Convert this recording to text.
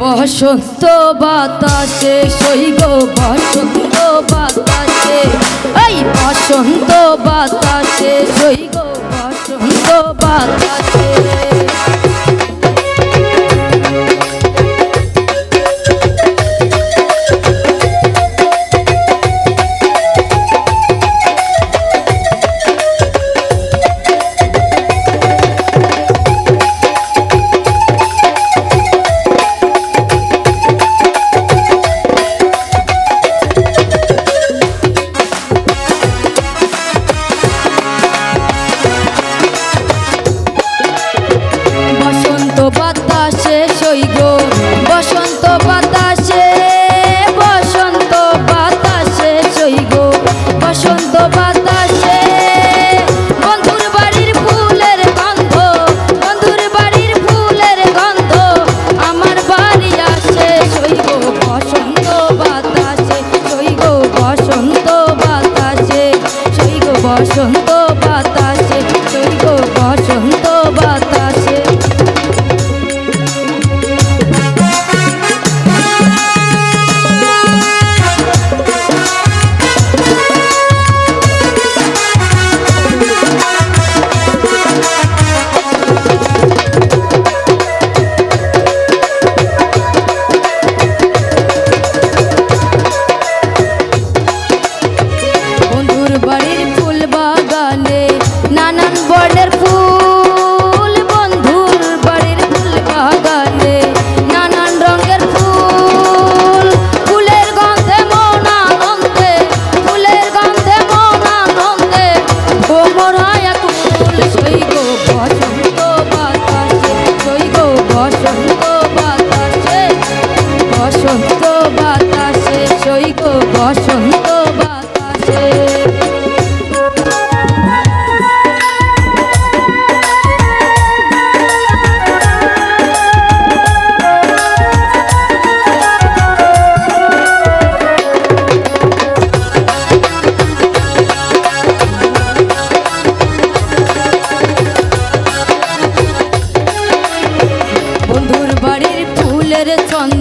বসন্ত বাতাসে সইগ বসন্ত বাতাসে। এই বসন্ত বাতাসে সইগ বসন্ত বাতাসে। বসন্ত বসন্ত বাতাসে সইগ বসন্ত বাতাসে। ছন্দ